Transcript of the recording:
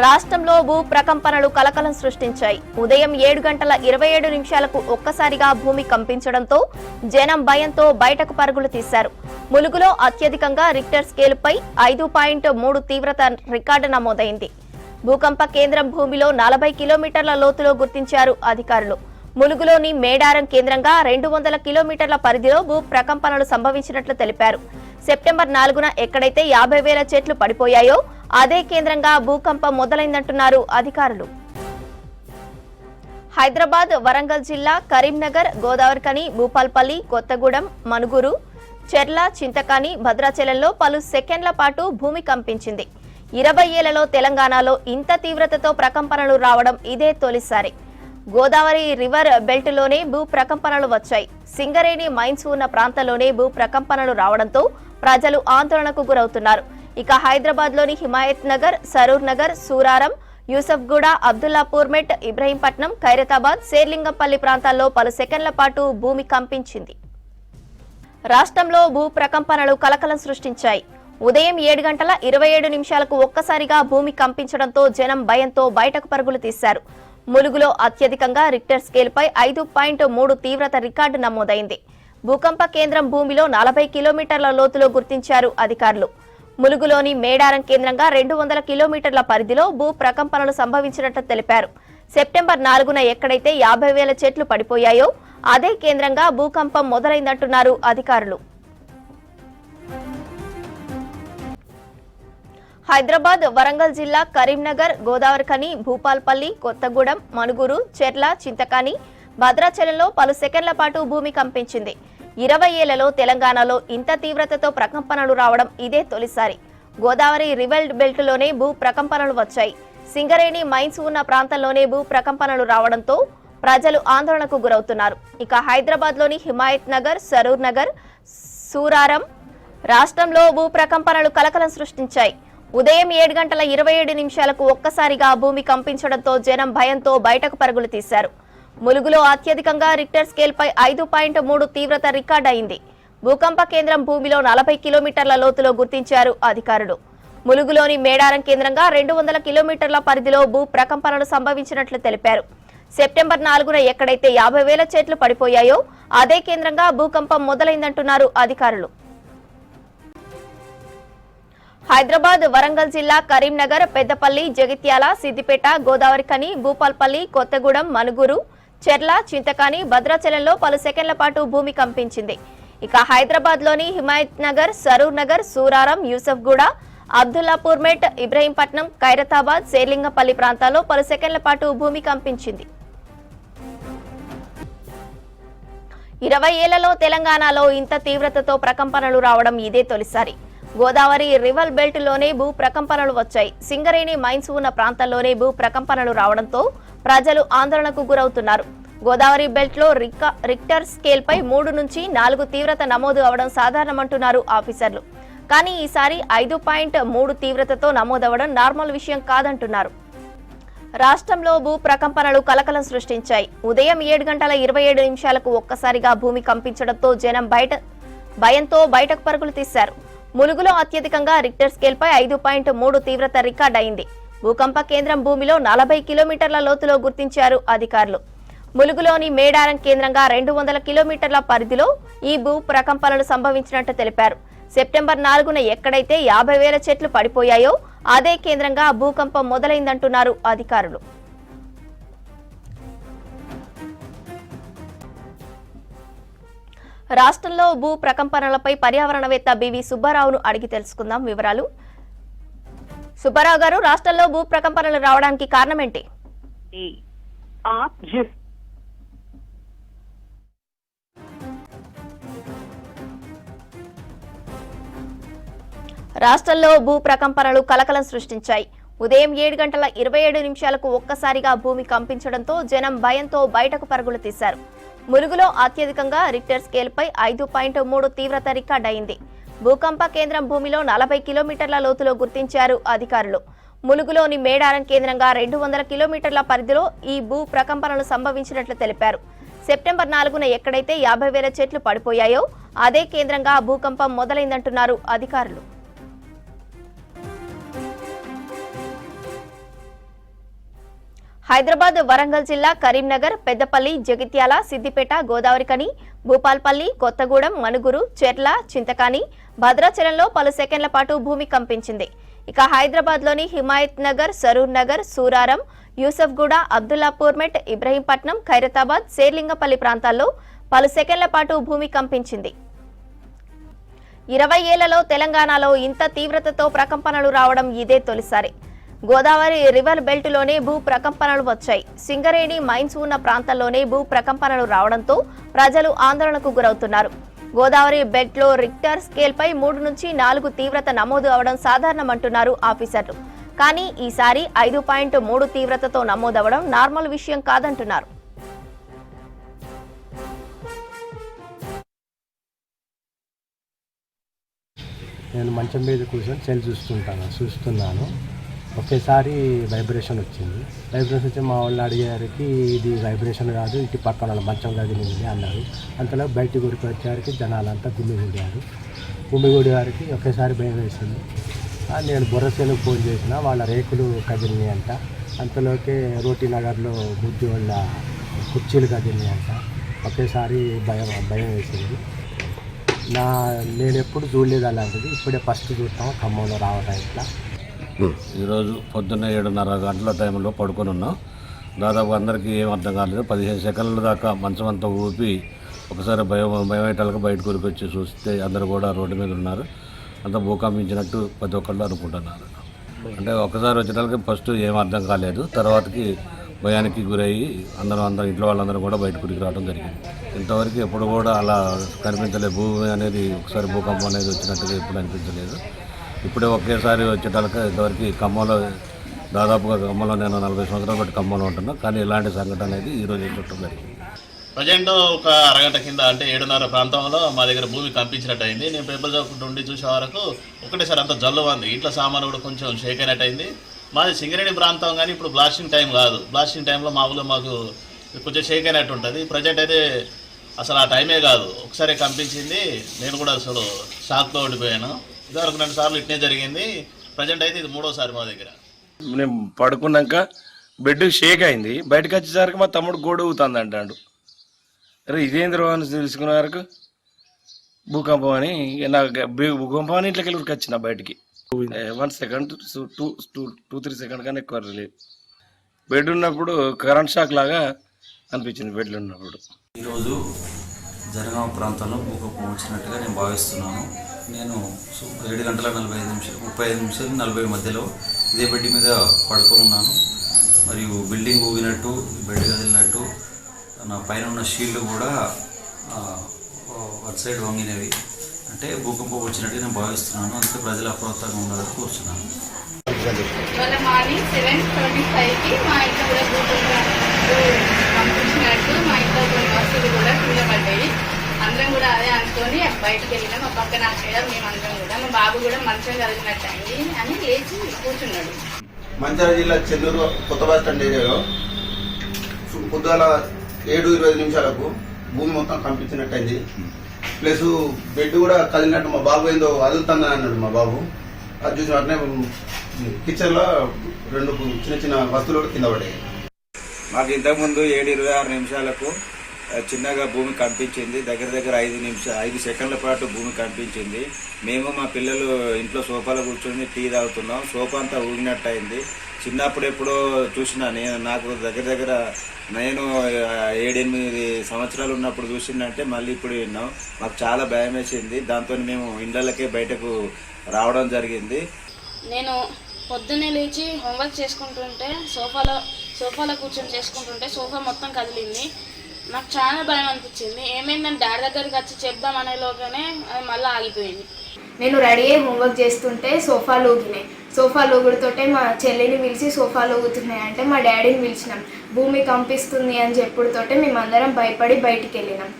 రాష్ట్రంలో భూ ప్రకంపనలు కలకలం సృష్టించాయి. ఉదయం ఏడు గంటల ఇరవై ఏడు నిమిషాలకు ఒక్కసారిగా భూమి కంపించడంతో జనం భయంతో బయటకు పరుగులు తీశారు. ములుగులో అత్యధికంగా రిక్టర్ స్కేలుపై ఐదు పాయింట్ మూడు తీవ్రత రికార్డు నమోదైంది. భూకంప కేంద్రం భూమిలో నలభై కిలోమీటర్ల లోతులో గుర్తించారు అధికారులు. ములుగులోని మేడారం కేంద్రంగా రెండు వందల కిలోమీటర్ల పరిధిలో భూ ప్రకంపనలు సంభవించినట్లు తెలిపారు. సెప్టెంబర్ నాలుగున ఎక్కడైతే యాభై వేల చెట్లు పడిపోయాయో అదే కేంద్రంగా భూకంపం మొదలైందంటున్నారు అధికారులు. హైదరాబాద్ వరంగల్ జిల్లా కరీంనగర్ గోదావరికని భూపాల్పల్లి కొత్తగూడెం మనుగురు చెర్ల చింతకాని భద్రాచలంలో పలు సెకండ్ల పాటు భూమి కంపించింది. ఇరవై ఏళ్ళలో తెలంగాణలో ఇంత తీవ్రతతో ప్రకంపనలు రావడం ఇదే తొలిసారి. గోదావరి రివర్ బెల్ట్లోనే భూ ప్రకంపనలు వచ్చాయి. సింగరేణి మైన్స్ ఉన్న ప్రాంతంలోనే భూ ప్రకంపనలు రావడంతో ప్రజలు ఆందోళనకు గురవుతున్నారు. ఇక హైదరాబాద్లోని హిమాయత్ నగర్ సరూర్ నగర్ సూరారం యూసఫ్గూడ అబ్దుల్లాపూర్మెట్ ఇబ్రహీంపట్నం ఖైరతాబాద్ శేర్లింగంపల్లి ప్రాంతాల్లో పలు సెకండ్ల పాటు భూమి కంపించింది. రాష్ట్రంలో భూ ప్రకంపనలు కలకలం సృష్టించాయి. ఉదయం ఏడు గంటల ఇరవై ఏడు నిమిషాలకు ఒక్కసారిగా భూమి కంపించడంతో జనం భయంతో బయటకు పరుగులు తీశారు. ములుగులో అత్యధికంగా రిక్టర్ స్కేల్పై ఐదు పాయింట్ మూడు తీవ్రత రికార్డు నమోదైంది. భూకంప కేంద్రం భూమిలో నలభై కిలోమీటర్ల లోతులో గుర్తించారు అధికారులు. ములుగులోని మేడారం కేంద్రంగా రెండు వందల కిలోమీటర్ల పరిధిలో భూ ప్రకంపనలు సంభవించినట్లు తెలిపారు. సెప్టెంబర్ నాలుగున ఎక్కడైతే యాభై వేల చెట్లు పడిపోయాయో అదే కేంద్రంగా భూకంపం మొదలైందంటున్నారు అధికారులు. హైదరాబాద్ వరంగల్ జిల్లా కరీంనగర్ గోదావరిఖని భూపాల్పల్లి కొత్తగూడెం మనుగురు చెర్ల చింతకాని భద్రాచలంలో పలు సెకండ్ల పాటు భూమి కంపించింది. ఇరవై ఏళ్ళలో తెలంగాణలో ఇంత తీవ్రతతో ప్రకంపనలు రావడం ఇదే తొలిసారి. గోదావరి రివెల్ బెల్ట్లోనే భూ ప్రకంపనలు వచ్చాయి. సింగరేణి మైన్స్ ఉన్న ప్రాంతంలోనే భూ ప్రకంపనలు రావడంతో ప్రజలు ఆందోళనకు గురవుతున్నారు. ఇక హైదరాబాద్లోని హిమాయత్ నగర్ సరూర్ నగర్ సూరారం రాష్ట్రంలో భూ ప్రకంపనలు కలకలం సృష్టించాయి. ఉదయం ఏడు గంటల ఇరవై ఏడు నిమిషాలకు ఒక్కసారిగా భూమి కంపించడంతో జనం భయంతో బయటకు పరుగులు తీశారు. ములుగులో అత్యధికంగా రిక్టర్ స్కేల్పై ఐదు పాయింట్ మూడు తీవ్రత రికార్డ్ అయింది. భూకంప కేంద్రం భూమిలో నలభై కిలోమీటర్ల లోతులో గుర్తించారు అధికారులు. ములుగులోని మేడారం కేంద్రంగా రెండు వందల కిలోమీటర్ల పరిధిలో భూ ప్రకంపనలు సంభవించినట్లు తెలిపారు. సెప్టెంబర్ నాలుగున ఎక్కడైతే యాభై వేల చెట్లు పడిపోయాయో అదే కేంద్రంగా భూకంపం మొదలైందంటున్నారు అధికారులు. హైదరాబాద్ వరంగల్ జిల్లా కరీంనగర్ పెద్దపల్లి జగిత్యాల సిద్దిపేట గోదావరిఖని భూపాల్పల్లి కొత్తగూడెం మనుగురు చెర్ల చింతకాని భద్రాచలంలో పలు సెకండ్ల పాటు భూమి కంపించింది. ఇక హైదరాబాద్లోని హిమాయత్ నగర్ సరూర్ నగర్ సూరారం యూసఫ్గూడ అబ్దుల్లాపూర్మెట్ ఇబ్రహీంపట్నం ఖైరతాబాద్ శేర్లింగపల్లి ప్రాంతాల్లో పలు సెకండ్ల పాటు భూమి కంపించింది. ఇరవై ఏళ్ళలో తెలంగాణలో ఇంత తీవ్రతతో ప్రకంపనలు రావడం ఇదే తొలిసారి. గోదావరి రివర్ బెల్ట్లోనే భూ ప్రకంపనలు వచ్చాయి. సింగరేణి మైన్స్ ఉన్న ప్రాంతంలోనే భూ ప్రకంపనలు రావడంతో ప్రజలు ఆందోళనకు గురవుతున్నారు. గోదావరి బెల్ట్లో రిక్టర్ స్కేల్ పై మూడు నుంచి నాలుగు తీవ్రత నమోదు అవడం సాధారణమంటున్నారు ఆఫీసర్లు. కానీ ఈసారి ఐదు పాయింట్ మూడు తీవ్రతతో నమోదవడం నార్మల్ విషయం కాదంటున్నారు. రాష్ట్రంలో భూ ప్రకంపనలు కలకలం సృష్టించాయి. ఉదయం ఏడు గంటల ఇరవై ఏడు నిమిషాలకు ఒక్కసారిగా భూమి కంపించడంతో జనం బయట భయంతో బయటకు పరుగులు తీశారు. ములుగులో అత్యధికంగా రిక్టర్ స్కేల్పై ఐదు పాయింట్ మూడు తీవ్రత రికార్డ్ అయింది. భూకంప కేంద్రం భూమిలో నలభై కిలోమీటర్ల లోతులో గుర్తించారు అధికారులు. ములుగులోని మేడారం కేంద్రంగా రెండు వందల కిలోమీటర్ల పరిధిలో ఈ భూ ప్రకంపనలు సంభవించినట్టు తెలిపారు. సెప్టెంబర్ నాలుగున ఎక్కడైతే యాభై వేల చెట్లు పడిపోయాయో అదే కేంద్రంగా భూకంపం మొదలైందంటున్నారు అధికారులు. రాష్ట్రంలో భూ ప్రకంపనలపై పర్యావరణవేత్త బివి సుబ్బారావును అడిగి తెలుసుకుందాం వివరాలు. సుబ్బారావు గారు రాష్ట్రంలో భూ ప్రకంపనలు రావడానికి కారణం ఏంటి రాష్ట్రంలో భూ ప్రకంపనలు కలకలం సృష్టించాయి. ఉదయం ఏడు గంటల ఇరవై ఏడు నిమిషాలకు ఒక్కసారిగా భూమి కంపించడంతో జనం భయంతో బయటకు పరుగులు తీశారు. ములుగులో అత్యధికంగా రిక్టర్ స్కేల్పై ఐదు పాయింట్ మూడు తీవ్రత రికార్డ్ అయింది. భూకంప కేంద్రం భూమిలో నలభై కిలోమీటర్ల లోతులో గుర్తించారు అధికారులు. ములుగులోని మేడారం కేంద్రంగా రెండు వందల కిలోమీటర్ల పరిధిలో ఈ భూ ప్రకంపనలు సంభవించినట్లు తెలిపారు. సెప్టెంబర్ నాలుగున ఎక్కడైతే యాభై వేల చెట్లు పడిపోయాయో అదే కేంద్రంగా భూకంపం మొదలైందంటున్నారు అధికారులు. హైదరాబాద్ వరంగల్ జిల్లా కరీంనగర్ పెద్దపల్లి జగిత్యాల సిద్దిపేట గోదావరికని భూపాల్పల్లి కొత్తగూడెం మనుగురు చెర్ల చింతకాని భద్రాచలంలో పలు సెకండ్ల పాటు భూమి కంపించింది. ఇక హైదరాబాద్లోని హిమాయత్ నగర్ సరూర్ నగర్ సూరారం యూసఫ్గూడ అబ్దుల్లాపూర్మెట్ ఇబ్రహీంపట్నం ఖైరతాబాద్ శేర్లింగపల్లి ప్రాంతాల్లో పలు సెకండ్ల పాటు భూమి కంపించింది. ఇరవై ఏళ్ళలో తెలంగాణలో ఇంత తీవ్రతతో ప్రకంపనలు రావడం ఇదే తొలిసారి. గోదావరి రివర్ బెల్ట్లోనే భూ ప్రకంపనలు వచ్చాయి. సింగరేణి మైన్స్ ఉన్న ప్రాంతంలోనే భూ ప్రకంపనలు రావడంతో ప్రజలు ఆందోళనకు గురవుతున్నారు. గోదావరి బెల్ట్లో రిక్టర్ స్కేల్పై మూడు నుంచి నాలుగు తీవ్రత నమోదు అవడం సాధారణమంటున్నారు ఆఫీసర్లు. కానీ ఈసారి ఐదు పాయింట్ మూడు తీవ్రతతో నమోదవడం నార్మల్ విషయం కాదంటున్నారు. నేను మంచం మీద కూర్చొని సెల్ చూస్తుంటాను చూస్తున్నాను. ఒకేసారి వైబ్రేషన్ వచ్చింది. వైబ్రేషన్ వచ్చి మా వాళ్ళు అడిగేసరికి ఇది వైబ్రేషన్ కాదు ఇటు పక్కన వాళ్ళ మంచం కదిలింది అన్నారు. అంతలో బయటికి గుడికి వచ్చేసరికి జనాలంతా గుమ్మిగూడారు గుమ్మిగూడి వారికి ఒకేసారి భయం వేసింది. నేను బుర్రసేలకు ఫోన్ చేసిన వాళ్ళ రేకులు కదిలినాయి అంట. అంతలోకే రోటీ నగర్లో బుద్ధి వాళ్ళ కుర్చీలు కదిలినాయి అంట. ఒకేసారి భయం భయం వేసింది. నా నేను ఎప్పుడు చూడలేదు అలాంటిది. ఇప్పుడే ఫస్ట్ చూస్తాం ఖమ్మంలో రావటం ఇట్లా ఈరోజు పొద్దున్న ఏడున్నర గంటల టైంలో పడుకొని ఉన్నాం. దాదాపు అందరికీ ఏం అర్థం కాలేదు. పదిహేను సెకండ్ల దాకా మంచం అంతా ఊపి ఒకసారి భయం భయమేటాలకు బయటకు ఊరికి వచ్చి చూస్తే అందరూ కూడా రోడ్డు మీద ఉన్నారు. అంతా భూకంపించినట్టు ప్రతి ఒక్కళ్ళు అనుకుంటున్నారు. అంటే ఒకసారి వచ్చేటానికి ఫస్ట్ ఏం అర్థం కాలేదు. తర్వాతకి భయానికి గురయ్యి అందరూ అందరం ఇంట్లో వాళ్ళందరూ కూడా బయటకు ఉరికి రావడం జరిగింది. ఇంతవరకు ఎప్పుడు కూడా అలా కనిపించలేదు భూమి అనేది ఒకసారి భూకంపం అనేది వచ్చినట్టుగా ఎప్పుడు అనిపించలేదు. ఇప్పుడే ఒకేసారి వచ్చేటాలకు ఇంతవరకు ఖమ్మంలో దాదాపుగా ఖమ్మంలో నేను నలభై సంవత్సరాలు బట్టి ఖమ్మంలో ఉంటున్నా. కానీ ఇలాంటి సంఘటన అనేది ఈరోజు చుట్టం జరిగింది. ప్రజెంట్ ఒక అరగంట కింద అంటే ఏడున్నర ప్రాంతంలో మా దగ్గర భూమి కంపించినట్టు అయింది నేను పేపర్ చదువుకుంటూ ఉండి చూసే వరకు ఒకటేసారి అంత జల్లు ఉంది. ఇంట్లో సామాను కూడా కొంచెం షేక్ అయినట్టు అయింది మాది సింగరేణి ప్రాంతం కానీ ఇప్పుడు బ్లాస్టింగ్ టైం కాదు. బ్లాస్టింగ్ టైంలో మామూలుగా మాకు కొంచెం షేక్ అయినట్టు ఉంటుంది. ప్రజెంట్ అయితే అసలు ఆ టైమే కాదు. ఒకసారి కంపించింది. నేను కూడా అసలు షాక్లో ఓడిపోయాను ఇదివరకు రెండు సార్లు ఇట్నే జరిగింది. ప్రజెంట్ అయితే ఇది మూడోసారి మా దగ్గర. నేను పడుకున్నాక బెడ్ షేక్ అయింది. బయటకు వచ్చేసరికి మా తమ్ముడు గోడ ఊగుతుంది అంటాడు. అరే ఇదేంద్ర అని తెలుసుకునే వరకు భూకంపం అని. ఇక నాకు భూకంపం అని ఇంట్లోకి వెళ్ళి వచ్చిన బయటికి. One second two two two three second కానీ ఎక్కువ లేదు బెడ్ ఉన్నప్పుడు కరెంట్ షాక్ లాగా అనిపించింది బెడ్లో ఉన్నప్పుడు. ఈరోజు జనగామ ప్రాంతంలో భూకంపం వచ్చినట్టుగా నేను భావిస్తున్నాను. నేను సు- ఏడు గంటల నలభై ఐదు నిమిషాలు ముప్పై ఐదు నిమిషాలు నలభై మధ్యలో ఇదే బెడ్ మీద పడుకొని ఉన్నాను. మరియు బిల్డింగ్ ఊగినట్టు బెడ్ కదిలినట్టు నా పైన ఉన్న షీల్డ్ కూడా అటు సైడ్ వంగినవి. అంటే భూకంపం వచ్చినట్టు నేను భావిస్తున్నాను. అందుకే ప్రజలు అప్రమత్తంగా ఉండాలని కూర్చున్నాను. వాళ్ళ మార్నింగ్ సెవెన్ ఫైవ్కి మా ఇంట్లో కూడా భూకంపం పంపించినట్టు మా ఇంట్లో కొన్ని వస్తువులు కూడా కింద పడ్డాయి. అందరం కూడా అదే అనుకొని బయటకు వెళ్ళినాం. మా పక్కన అక్కయ్య మేమందరం కూడా. మా బాబు కూడా మంచం కలిగినట్టు అయింది అని లేచి కూర్చున్నాడు. మంచిర్యాల జిల్లా చెన్నూరు కొత్త బస్ స్టాండ్ ఏరియాలో పొద్దుగాల ఏడు ఇరవై నిమిషాలకు భూమి మొత్తం కంపించినట్టయింది. ప్లస్ బెడ్ కూడా కదిలినట్టు మా బాబు ఏందో అదులుతుందని అన్నాడు మా బాబు. అది చూసిన వెంటనే కిచెన్లో రెండు చిన్న చిన్న వస్తువులు కూడా కింద పడ్డాయి మాకు ఇంతకుముందు ఏడు ఇరవై ఆరు నిమిషాలకు చిన్నగా భూమి కంపించింది దగ్గర దగ్గర ఐదు నిమిషాలు ఐదు సెకండ్ల పాటు భూమి కంపించింది మేము మా పిల్లలు ఇంట్లో సోఫాలో కూర్చొని టీ తాగుతున్నాం. సోఫా అంతా ఊగినట్టు అయింది చిన్నప్పుడు ఎప్పుడో చూసిన నేను నాకు దగ్గర దగ్గర నేను ఏడెనిమిది సంవత్సరాలు ఉన్నప్పుడు చూసిందంటే మళ్ళీ ఇప్పుడు విన్నాం. మాకు చాలా భయం వేసింది దాంతో మేము ఇండ్లకే బయటకు రావడం జరిగింది. నేను పొద్దున్నే లేచి హోంవర్క్ చేసుకుంటుంటే సోఫాలో సోఫాలో కూర్చొని చేసుకుంటుంటే సోఫా మొత్తం కదిలింది. నాకు చాలా భయం అనిపించింది. ఏమైందని డాడీ దగ్గరికి వచ్చి చెప్దాం అనేలోగానే అది మళ్ళీ ఆగిపోయింది. నేను రెడీ అయ్యి హోంవర్క్ చేస్తుంటే సోఫాలు ఊగినాయి సోఫాలు ఊగుడుతోటే మా చెల్లిని పిలిచి సోఫాలు ఊగుతున్నాయి అంటే మా డాడీని పిలిచినాం. భూమి కంపిస్తుంది అని చెప్పుడుతోటే మేమందరం భయపడి బయటికి వెళ్ళినాం.